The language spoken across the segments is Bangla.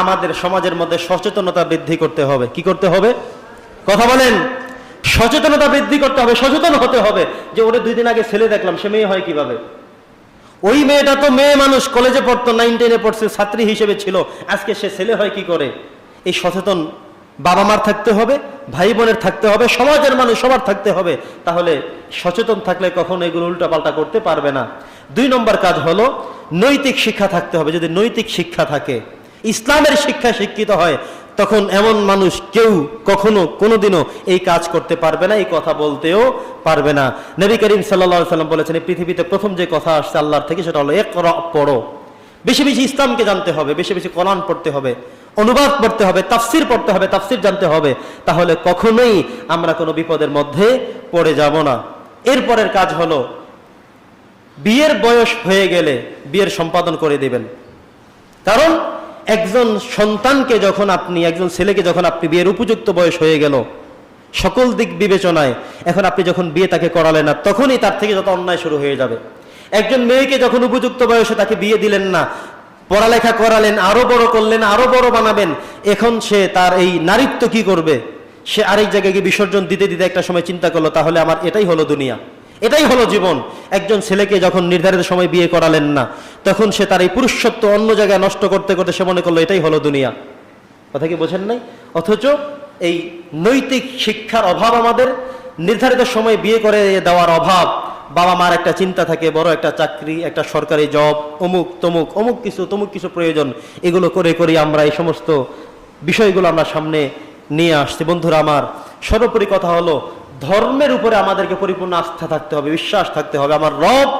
আমাদের সমাজের মধ্যে সচেতনতা বৃদ্ধি করতে হবে। কি করতে হবে? কথা বলেন। সচেতনতা বৃদ্ধি করতে হবে, সচেতন হতে হবে। যে ওরে দুই দিন আগে ছেলে দেখলাম, সে মেয়ে হয় কীভাবে? ওই মেয়েটা তো মেয়ে মানুষ, কলেজে পড়তো নাইন টেনে পড়ছে, ছাত্রী হিসেবে ছিল। আজকে সে ছেলে হয় কি করে? এই সচেতন বাবা মার থাকতে হবে ভাই বোনের থাকতে হবে, সমাজের মানুষ, সবার থাকতে হবে। তাহলে সচেতন থাকলে কখনো এগুলো উল্টাপাল্টা করতে পারবে না। দুই নম্বর কাজ হলো, নৈতিক শিক্ষা থাকতে হবে। যদি নৈতিক শিক্ষা থাকে ইসলামের শিক্ষা শিক্ষিত হয়, তখন এমন মানুষ কেউ কখনো কোনোদিনও এই কাজ করতে পারবে না, এই কথা বলতেও পারবে না। নবী করিম সাল্লা সাল্লাম বলেছেন, এই পৃথিবীতে প্রথম যে কথা আসছে আল্লাহর থেকে সেটা হলো এক পড়ো। বেশি বেশি ইসলামকে জানতে হবে, বেশি বেশি কোরআন পড়তে হবে, অনুবাদ পড়তে হবে, তাফসির পড়তে হবে, তাফসির জানতে হবে, তাহলে কখনোই আমরা কোনো বিপদের মধ্যে পড়ে যাব না। এরপরের কাজ হলো, বিয়ের বয়স হয়ে গেলে বিয়ের সম্পাদন করে দিবেন। কারণ একজন সন্তানকে যখন আপনি, একজন ছেলেকে যখন আপনি বিয়ের উপযুক্ত বয়স হয়ে গেল, সকল দিক বিবেচনায় এখন আপনি যখন বিয়ে তাকে করালেন না, তখনই তার থেকে যত অন্যায় শুরু হয়ে যাবে। একজন মেয়েকে যখন উপযুক্ত বয়সে তাকে বিয়ে দিলেন না, পড়ালেখা করালেন, আরও বড় করলেন, আরও বড় বানাবেন, এখন সে তার এই নারীত্ব কি করবে? সে আরেক জায়গায় গিয়ে বিসর্জন দিতে দিতে একটা সময় চিন্তা করল, তাহলে আমার এটাই হলো দুনিয়া। এটাই হলো জীবন। একজন ছেলেকে যখন নির্ধারিত সময় বিয়ে করালেন না, তখন সে তার এই পুরুষত্ব অন্য জায়গায় নষ্ট করতে করতে সে মনে করল, এটাই হলো দুনিয়া। কথা কি বোঝেন নাই? অথচ এই নৈতিক শিক্ষার অভাব আমাদের, নির্ধারিত সময় বিয়ে করে দেওয়ার অভাব বাবা মার একটা চিন্তা থাকে, বড় একটা চাকরি, একটা সরকারি জব, অমুক, তমুক, অমুক কিছু, তমুক কিছু প্রয়োজন, এগুলো করে করে আমরা এই সমস্ত বিষয়গুলো আমরা সামনে নিয়ে আসছি। বন্ধুরা আমার, সর্বোপরি কথা হলো ধর্মের উপরে আমাদেরকে পরিপূর্ণ আস্থা থাকতে হবে, বিশ্বাস থাকতে হবে। আমার রব,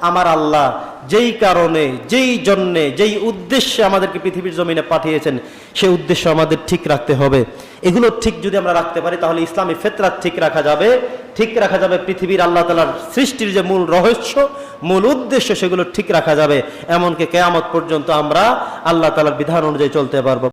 আমার আল্লাহ যেই কারণে, যেই জন্যে, যেই উদ্দেশ্যে আমাদেরকে পৃথিবীর জমিনে পাঠিয়েছেন সেই উদ্দেশ্য আমাদের ঠিক রাখতে হবে। এগুলো ঠিক যদি আমরা রাখতে পারি, তাহলে ইসলামী ফেতরাত ঠিক রাখা যাবে। ঠিক রাখা যাবে পৃথিবীর আল্লাহ তালার সৃষ্টির যে মূল রহস্য, মূল উদ্দেশ্য, সেগুলো ঠিক রাখা যাবে। এমনকি কেয়ামত পর্যন্ত আমরা আল্লাহ তালার বিধান অনুযায়ী চলতে পারব।